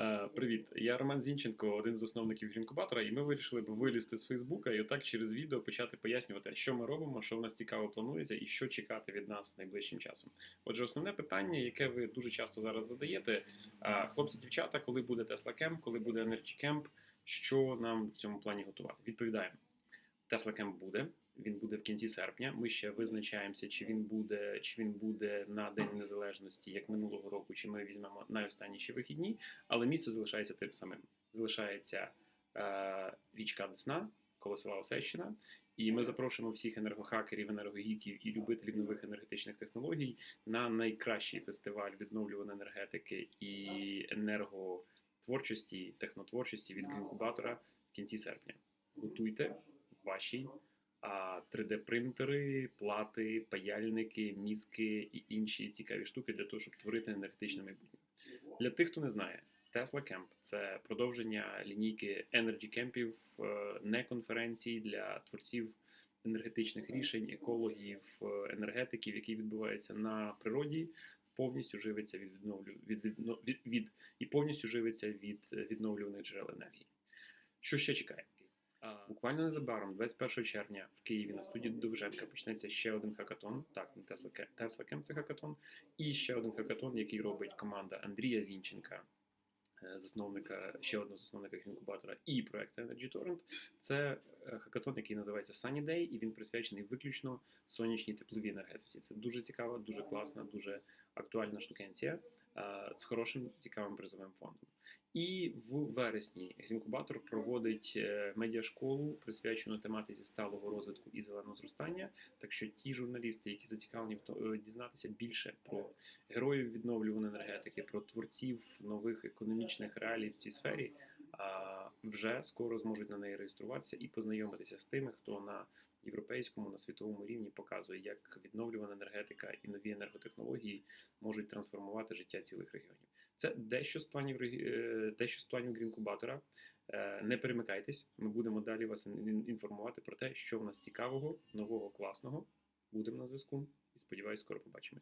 Е, Привіт, я Роман Зінченко, один з засновників Грінкубатора, і ми вирішили б вилізти з Фейсбука і отак через відео почати пояснювати, що ми робимо, що в нас цікаво планується і що чекати від нас найближчим часом. Отже, основне питання, яке ви дуже часто зараз задаєте, е, хлопці, дівчата, коли буде Tesla Camp, коли буде Energy Camp, що нам в цьому плані готувати? Відповідаємо. Tesla Camp буде. Він буде в кінці серпня. Ми ще визначаємося, чи він буде, чи він буде на День Незалежності, як минулого року, чи ми візьмемо найостанніші вихідні, але місце залишається тим самим. Залишається е, річка Десна, коло села Осещина. І ми запрошуємо всіх енергохакерів, енергогіків і любителів нових енергетичних технологій на найкращий фестиваль відновлюваної енергетики і енерготворчості, технотворчості від Грінкубатора в кінці серпня. Готуйте ваші а 3D-принтери, плати, паяльники, мізки і інші цікаві штуки для того, щоб творити енергетичне майбутнє. Для тих, хто не знає, Tesla Camp – це продовження лінійки Energy Campів, е, не конференцій для творців енергетичних рішень, екологів, е, енергетиків, які відбуваються на природі. Повністю живиться від відновлю від, від, від, від і повністю живиться від відновлюваних джерел енергії. Що ще чекає? Буквально незабаром, 21 червня, в Києві на студії Довженка почнеться ще один хакатон. Так, не Camp, Tesla це хакатон, і ще один хакатон, який робить команда Андрія Зінченка, е, засновника ще одного засновника інкубатора і проекту Energy Torrent. Це е, хакатон, який називається Sunny Day, і він присвячений виключно сонячній тепловій енергетиці. Це дуже цікава, дуже класна, дуже актуальна штукенція е, з хорошим цікавим призовим фондом. І в вересні Грінкубатор проводить е, медіашколу, присвячену тематиці сталого розвитку і зеленого зростання. Так що ті журналісти, які зацікавлені в е, дізнатися більше про героїв відновлюваної енергетики, про творців нових економічних реалій в цій сфері, вже скоро зможуть на неї реєструватися і познайомитися з тими, хто на європейському, на світовому рівні показує, як відновлювана енергетика і нові енерготехнології можуть трансформувати життя цілих регіонів. Це дещо з планів е, дещо з планів Грінкубатора. Е, Не перемикайтесь, ми будемо далі вас інформувати про те, що в нас цікавого, нового, класного. Будемо на зв'язку і сподіваюсь, скоро побачимось.